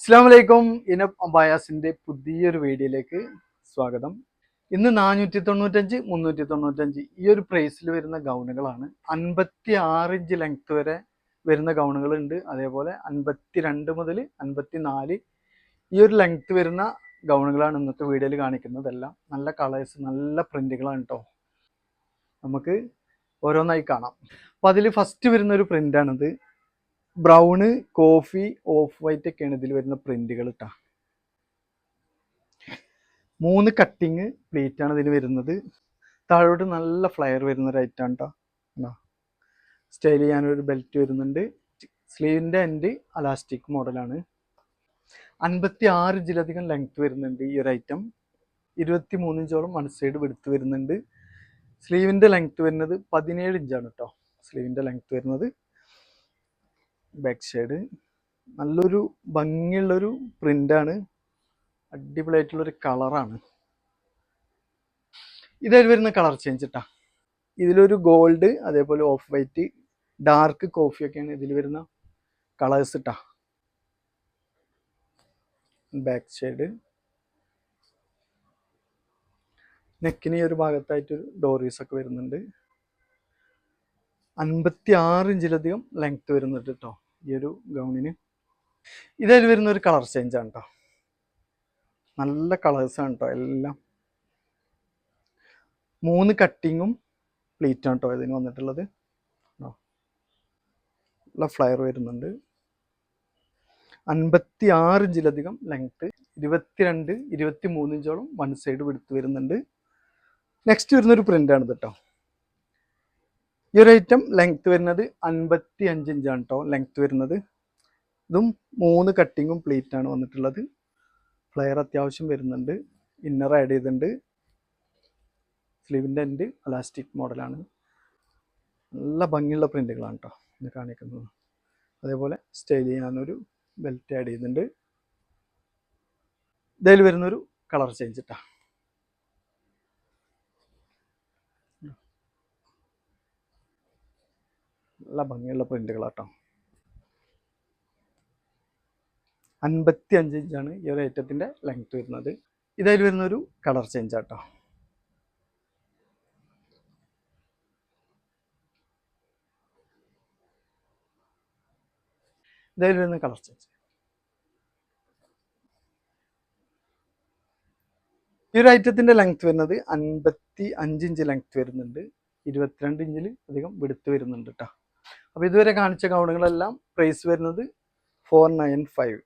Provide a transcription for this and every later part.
അസ്സാം ഇന ഇനബ് അബായാസിന്റെ പുതിയൊരു വീഡിയോയിലേക്ക് സ്വാഗതം. ഇന്ന് നാനൂറ്റി തൊണ്ണൂറ്റഞ്ച് മുന്നൂറ്റി തൊണ്ണൂറ്റഞ്ച് ഈ ഒരു പ്രൈസിൽ വരുന്ന ഗൗണുകളാണ്. അൻപത്തി ആറ് ഇഞ്ച് ലെങ്ത് വരെ വരുന്ന ഗൗണുകളുണ്ട്. അതേപോലെ അൻപത്തി രണ്ട് മുതൽ അൻപത്തി നാല് ഈ ഒരു ലെങ്ത് വരുന്ന ഗൗണുകളാണ് ഇന്നത്തെ വീഡിയോയിൽ കാണിക്കുന്നതെല്ലാം. നല്ല കളേഴ്സ് നല്ല പ്രിന്റുകളാണ് കേട്ടോ നമുക്ക് ഓരോന്നായി കാണാം. അപ്പോൾ അതിൽ ഫസ്റ്റ് വരുന്ന ഒരു പ്രിന്റാണിത് ബ്രൗണ് കോഫി ഓഫ് വൈറ്റ് ഒക്കെയാണ് ഇതിൽ വരുന്ന പ്രിന്റുകൾ ഇട്ടാ മൂന്ന് കട്ടിങ് പ്ലേറ്റ് ആണ് ഇതിൽ വരുന്നത്. താഴോട്ട് നല്ല ഫ്ലയർ വരുന്ന ഒരു ഐറ്റം കേട്ടോ സ്റ്റൈൽ ചെയ്യാനൊരു ബെൽറ്റ് വരുന്നുണ്ട്. സ്ലീവിന്റെ എൻഡ് അലാസ്റ്റിക് മോഡലാണ് അൻപത്തി ആറ് ഇഞ്ചിലധികം ലെങ്ത് വരുന്നുണ്ട് ഈ ഒരു ഐറ്റം. ഇരുപത്തി മൂന്ന് ഇഞ്ചോളം വൺ സൈഡ് വെടുത്ത് വരുന്നുണ്ട്. സ്ലീവിന്റെ ലെങ്ത് വരുന്നത് പതിനേഴ് ഇഞ്ചാണ് കേട്ടോ സ്ലീവിന്റെ ലെങ്ത് വരുന്നത്. ബാക്ക് സൈഡ് നല്ലൊരു ഭംഗിയുള്ളൊരു പ്രിന്റാണ് അടിപൊളിയായിട്ടുള്ളൊരു കളറാണ് ഇതായി വരുന്ന കളർ ചേഞ്ച് ഇട്ടാ ഇതിലൊരു ഗോൾഡ് അതേപോലെ ഓഫ് വൈറ്റ് ഡാർക്ക് കോഫി ഒക്കെയാണ് ഇതിൽ വരുന്ന കളേഴ്സ് ഇട്ടാ ബാക്ക് സൈഡ് നെക്കിന് ഈ ഒരു ഭാഗത്തായിട്ടൊരു ഡോറീസ് ഒക്കെ വരുന്നുണ്ട്. അൻപത്തി ആറ് ഇഞ്ചിലധികം ലെങ്ത് വരുന്നുണ്ട് കേട്ടോ ഈ ഒരു ഗൗണിന് ഇതിൽ വരുന്ന ഒരു കളർ ചേഞ്ച് ആണ് കേട്ടോ നല്ല കളേഴ്സ് ആണ് കേട്ടോ എല്ലാം. മൂന്ന് കട്ടിങ്ങും ആണ് കേട്ടോ ഇതിന് വന്നിട്ടുള്ളത്. നല്ല ഫ്ലയർ വരുന്നുണ്ട്. അൻപത്തി ആറ് ഇഞ്ചിലധികം ലെങ്ത് ഇരുപത്തിരണ്ട് ഇരുപത്തി മൂന്ന് ഇഞ്ചോളം വൺ സൈഡ് വിടുത്ത് വരുന്നുണ്ട്. നെക്സ്റ്റ് വരുന്നൊരു പ്രിന്റാണ് കേട്ടോ ഈ ഒരു ഐറ്റം ലെങ്ത് വരുന്നത് അൻപത്തി അഞ്ച് ഇഞ്ചാണ് കേട്ടോ ലെങ്ത് വരുന്നത്. ഇതും മൂന്ന് കട്ടിങ്ങും ആണ് വന്നിട്ടുള്ളത്. ഫ്ലെയർ അത്യാവശ്യം വരുന്നുണ്ട്. ഇന്നർ ആഡ് ചെയ്തിട്ടുണ്ട്. സ്ലീവിന്റെ എൻഡ് അലാസ്റ്റിക് മോഡലാണ് നല്ല ഭംഗിയുള്ള പ്രിന്റുകളാണ് കേട്ടോ ഇത് കാണിക്കുന്നത്. അതേപോലെ സ്റ്റൈൽ ചെയ്യാനൊരു ബെൽറ്റ് ആഡ് ചെയ്യുന്നുണ്ട് ഇതിൽ വരുന്നൊരു കളർ ചേഞ്ച് ഇട്ടാ നല്ല ഭംഗിയുള്ള പ്രിന്റുകളാട്ടോ. അൻപത്തി അഞ്ച് ഇഞ്ചാണ് ഈ ഒരു ഐറ്റത്തിന്റെ ലെങ്ത് വരുന്നത്. ഇതായി വരുന്നൊരു കളർ ചേഞ്ച് ആട്ടോ. ഇതായി വരുന്ന കളർ ചേഞ്ച് ഈ ഒരു ഐറ്റത്തിന്റെ ലെങ്ത് വരുന്നത് അൻപത്തി അഞ്ച് ഇഞ്ച് ലെങ്ത് വരുന്നുണ്ട്. ഇരുപത്തിരണ്ട് ഇഞ്ചിൽ അധികം വെടുത്ത് വരുന്നുണ്ട് കേട്ടോ അപ്പോൾ ഇതുവരെ കാണിച്ച ഗൗണുകളെല്ലാം പ്രൈസ് വരുന്നത് ഫോർ നയൻ ഫൈവ്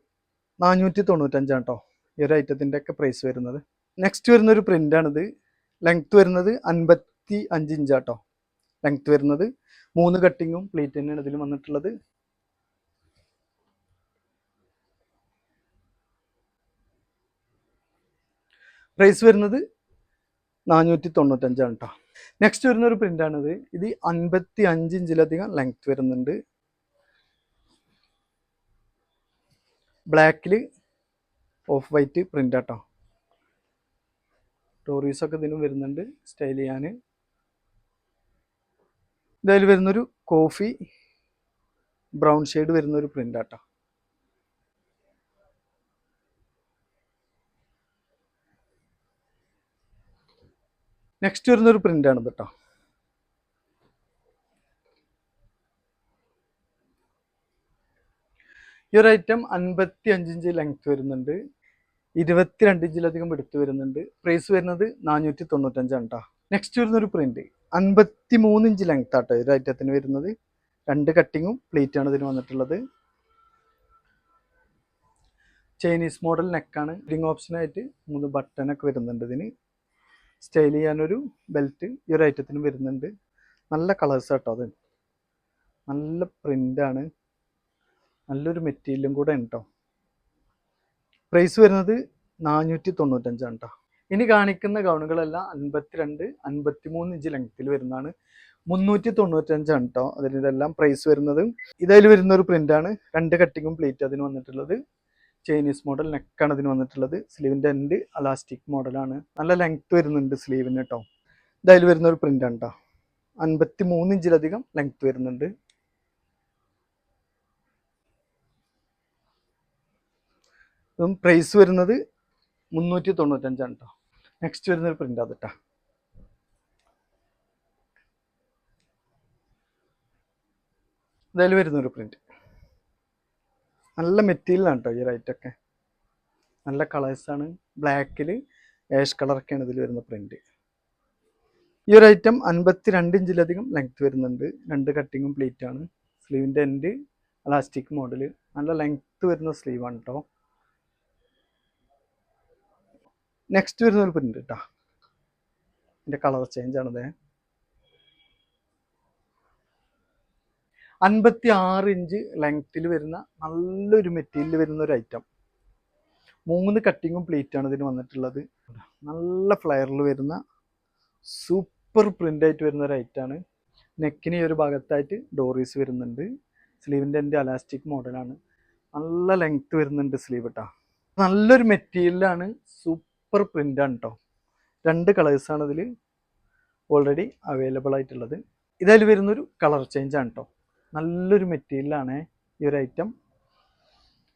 നാനൂറ്റി തൊണ്ണൂറ്റഞ്ചാണ് കേട്ടോ ഈ ഒരു ഐറ്റത്തിന്റെ ഒക്കെ പ്രൈസ് വരുന്നത്. നെക്സ്റ്റ് വരുന്ന ഒരു പ്രിന്റാണിത് ലെങ്ത് വരുന്നത് അൻപത്തി അഞ്ച് ഇഞ്ചാട്ടോ ലെങ്ത് വരുന്നത് മൂന്ന് കട്ടിങ്ങും പ്ലേറ്റ് തന്നെയാണ് ഇതിൽ വന്നിട്ടുള്ളത്. പ്രൈസ് വരുന്നത് നാനൂറ്റി തൊണ്ണൂറ്റഞ്ചാണ് കേട്ടോ നെക്സ്റ്റ് വരുന്ന ഒരു പ്രിന്റാണിത് ഇത് അൻപത്തി അഞ്ച് ഇഞ്ചിലധികം ലെങ്ത് വരുന്നുണ്ട്. ബ്ലാക്കിൽ ഓഫ് വൈറ്റ് പ്രിന്റ് ആട്ടോ. ടോറീസ് ഒക്കെ ഇതിനും വരുന്നുണ്ട് സ്റ്റൈൽ ചെയ്യാൻ ഇതായാലും വരുന്നൊരു കോഫി ബ്രൗൺ ഷെയ്ഡ് വരുന്നൊരു പ്രിന്റ് ആട്ടോ. നെക്സ്റ്റ് വരുന്നൊരു പ്രിന്റ് ആണ് കേട്ടോ ഈ ഒരു ഐറ്റം അൻപത്തി അഞ്ചിഞ്ച് ലെങ്ത് വരുന്നുണ്ട്. ഇരുപത്തിരണ്ട് ഇഞ്ചിലധികം എടുത്തു വരുന്നുണ്ട്. പ്രൈസ് വരുന്നത് നാനൂറ്റി തൊണ്ണൂറ്റഞ്ചാണ് കേട്ടോ നെക്സ്റ്റ് വരുന്നൊരു പ്രിന്റ് അൻപത്തി മൂന്ന് ഇഞ്ച് ലെങ്ത് ആട്ടോ ഒരു ഐറ്റത്തിന് വരുന്നത്. രണ്ട് കട്ടിങ്ങും പ്ലേറ്റ് ആണ് ഇതിന് വന്നിട്ടുള്ളത്. ചൈനീസ് മോഡൽ നെക്കാണ് റിംഗ് ഓപ്ഷനായിട്ട് മൂന്ന് ബട്ടനൊക്കെ വരുന്നുണ്ട് ഇതിന്. സ്റ്റൈൽ ചെയ്യാനൊരു ബെൽറ്റ് ഈ ഒരു ഐറ്റത്തിന് വരുന്നുണ്ട്. നല്ല കളേഴ്സ് കേട്ടോ അത്. നല്ല പ്രിന്റാണ് നല്ലൊരു മെറ്റീരിയലും കൂടെ ഉണ്ട്? പ്രൈസ് വരുന്നത് നാനൂറ്റി തൊണ്ണൂറ്റഞ്ചാണ് കേട്ടോ ഇനി കാണിക്കുന്ന ഗൗണുകളെല്ലാം അൻപത്തിരണ്ട് അൻപത്തി മൂന്ന് ഇഞ്ച് ലെങ്ത്തിൽ വരുന്നതാണ്. മുന്നൂറ്റി തൊണ്ണൂറ്റഞ്ചാണ് കേട്ടോ അതിനെല്ലാം പ്രൈസ് വരുന്നത്. ഇതായാലും വരുന്ന ഒരു പ്രിന്റാണ് രണ്ട് കട്ടിങ്ങും പ്ലേറ്റ് അതിന് വന്നിട്ടുള്ളത്. ചൈനീസ് മോഡൽ നെക്കാണ് ഇതിന് വന്നിട്ടുള്ളത്. സ്ലീവിന്റെ എൻഡ് അലാസ്റ്റിക് മോഡലാണ് നല്ല ലെങ്ത് വരുന്നുണ്ട് സ്ലീവിന് കേട്ടോ ഇതായാലും വരുന്ന ഒരു പ്രിന്റ് ആണ് കേട്ടോ അൻപത്തി മൂന്ന് ഇഞ്ചിലധികം ലെങ്ത് വരുന്നുണ്ട്. ഇതും പ്രൈസ് വരുന്നത് മുന്നൂറ്റി തൊണ്ണൂറ്റഞ്ചാണ് കേട്ടോ നെക്സ്റ്റ് വരുന്ന ഒരു പ്രിന്റ് അത് കേട്ടോ വരുന്ന വരുന്നൊരു പ്രിന്റ് നല്ല മെറ്റീരിയലാണ് കേട്ടോ ഈ റൈറ്റൊക്കെ നല്ല കളേഴ്സാണ് ബ്ലാക്കിൽ ഏഷ് കളറൊക്കെയാണ് ഇതിൽ വരുന്ന പ്രിന്റ് ഈ ഒരു ഐറ്റം അൻപത്തി രണ്ട് ഇഞ്ചിലധികം ലെങ്ത് വരുന്നുണ്ട്. രണ്ട് കട്ടിങ്ങും ആണ്. സ്ലീവിന്റെ എൻഡ് അലാസ്റ്റിക് മോഡൽ നല്ല ലെങ്ത് വരുന്ന സ്ലീവാണ് കേട്ടോ നെക്സ്റ്റ് വരുന്ന ഒരു പ്രിന്റ് കേട്ടോ ഇതിന്റെ കളർ ചേഞ്ച് ആണത്. അൻപത്തി ആറ് ഇഞ്ച് ലെങ്ത്തിൽ വരുന്ന നല്ലൊരു മെറ്റീരിയൽ വരുന്ന ഒരു ഐറ്റം മൂന്ന് കട്ടിങ്ങും പ്ലേറ്റ് ആണ് ഇതിന് വന്നിട്ടുള്ളത്. നല്ല ഫ്ലയറിൽ വരുന്ന സൂപ്പർ പ്രിന്റായിട്ട് വരുന്ന ഒരു ഐറ്റാണ് നെക്കിന് ഈ ഒരു ഭാഗത്തായിട്ട് ഡോറീസ് വരുന്നുണ്ട്. സ്ലീവിന്റെ എന്റെ അലാസ്റ്റിക് മോഡലാണ് നല്ല ലെങ്ത്ത് വരുന്നുണ്ട് സ്ലീവ് കേട്ടോ നല്ലൊരു മെറ്റീരിയലാണ് സൂപ്പർ പ്രിന്റാണ് കേട്ടോ രണ്ട് കളേഴ്സാണ് ഇതിൽ ഓൾറെഡി അവൈലബിൾ ആയിട്ടുള്ളത്. ഇതായാലും വരുന്നൊരു കളർ ചേഞ്ചാണ് കേട്ടോ നല്ലൊരു മെറ്റീരിയലാണ് ഈ ഒരു ഐറ്റം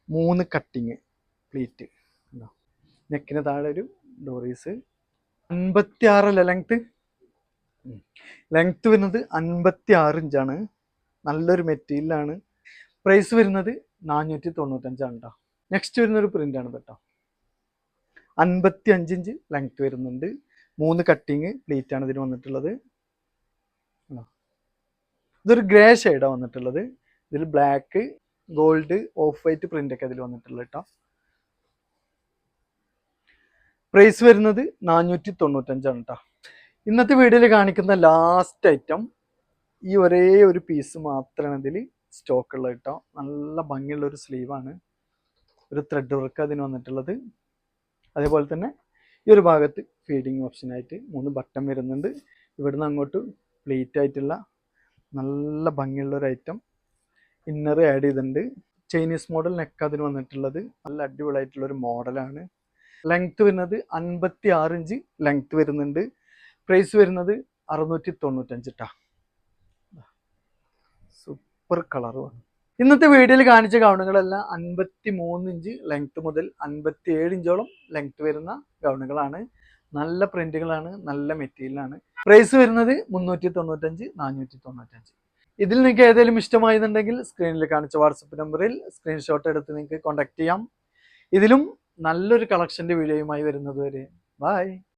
മൂന്ന് കട്ടിങ് പ്ലീറ്റ് നെക്കിന് താഴെ ഒരു ഡോറീസ് അൻപത്തി ആറല്ല ലെങ്ത് ലെങ്ത് വരുന്നത് അൻപത്തി ആറ് ഇഞ്ചാണ് നല്ലൊരു മെറ്റീരിയലാണ് പ്രൈസ് വരുന്നത് നാനൂറ്റി തൊണ്ണൂറ്റഞ്ചാണ് കേട്ടോ നെക്സ്റ്റ് വരുന്നൊരു പ്രിന്റാണ് കേട്ടോ അൻപത്തി അഞ്ച് ഇഞ്ച് വരുന്നുണ്ട്. മൂന്ന് കട്ടിങ് ആണ് ഇതിന് വന്നിട്ടുള്ളത്. ഇതൊരു ഗ്രേ ഷെയ്ഡാണ് വന്നിട്ടുള്ളത്. ഇതിൽ black gold off white print ഒക്കെ ഇതിൽ വന്നിട്ടുള്ളത് കേട്ടോ പ്രൈസ് വരുന്നത് നാനൂറ്റി തൊണ്ണൂറ്റഞ്ചാണ് കേട്ടോ ഇന്നത്തെ വീഡിയോയിൽ കാണിക്കുന്ന ലാസ്റ്റ് ഐറ്റം ഈ ഒരേ ഒരു പീസ് മാത്രമാണ് ഇതിൽ സ്റ്റോക്ക് ഉള്ളത് കേട്ടോ നല്ല ഭംഗിയുള്ള ഒരു സ്ലീവാണ് ഒരു ത്രെഡ് വർക്ക് അതിന് വന്നിട്ടുള്ളത്. അതേപോലെ തന്നെ ഈ ഒരു ഭാഗത്ത് ഫീഡിങ് ഓപ്ഷനായിട്ട് മൂന്ന് ബട്ടൺ വരുന്നുണ്ട്. ഇവിടുന്ന് അങ്ങോട്ട് പ്ലേറ്റ് ആയിട്ടുള്ള നല്ല ഭംഗിയുള്ള ഒരു ഐറ്റം ഇന്നർ ആഡ് ചെയ്തിട്ടുണ്ട്. ചൈനീസ് മോഡൽ നെക്ക് അതിന് വന്നിട്ടുള്ളത്. നല്ല അടിപൊളിയായിട്ടുള്ള ഒരു മോഡലാണ് ലെങ്ത് വരുന്നത് അൻപത്തി ആറ് ഇഞ്ച് ലെങ്ത് വരുന്നുണ്ട്. പ്രൈസ് വരുന്നത് അറുന്നൂറ്റി തൊണ്ണൂറ്റഞ്ച് സൂപ്പർ കളറുമാണ് ഇന്നത്തെ വീഡിയോയിൽ കാണിച്ച ഗൗണുകളെല്ലാം അൻപത്തി മൂന്ന് ഇഞ്ച് ലെങ്ത് മുതൽ അൻപത്തി ഏഴ് ഇഞ്ചോളം ലെങ്ത് വരുന്ന ഗൗണുകളാണ്. നല്ല പ്രിന്റുകളാണ് നല്ല മെറ്റീരിയലാണ്. പ്രൈസ് വരുന്നത് മുന്നൂറ്റി തൊണ്ണൂറ്റഞ്ച് നാനൂറ്റി തൊണ്ണൂറ്റഞ്ച് ഇതിൽ നിങ്ങൾക്ക് ഏതെങ്കിലും ഇഷ്ടമായിരുന്നുണ്ടെങ്കിൽ സ്ക്രീനിൽ കാണിച്ച വാട്സപ്പ് നമ്പറിൽ സ്ക്രീൻഷോട്ട് എടുത്ത് നിങ്ങൾക്ക് കോൺടാക്ട് ചെയ്യാം. ഇതിലും നല്ലൊരു കളക്ഷന്റെ വീഡിയോയുമായി വരുന്നത് വരെ. ബൈ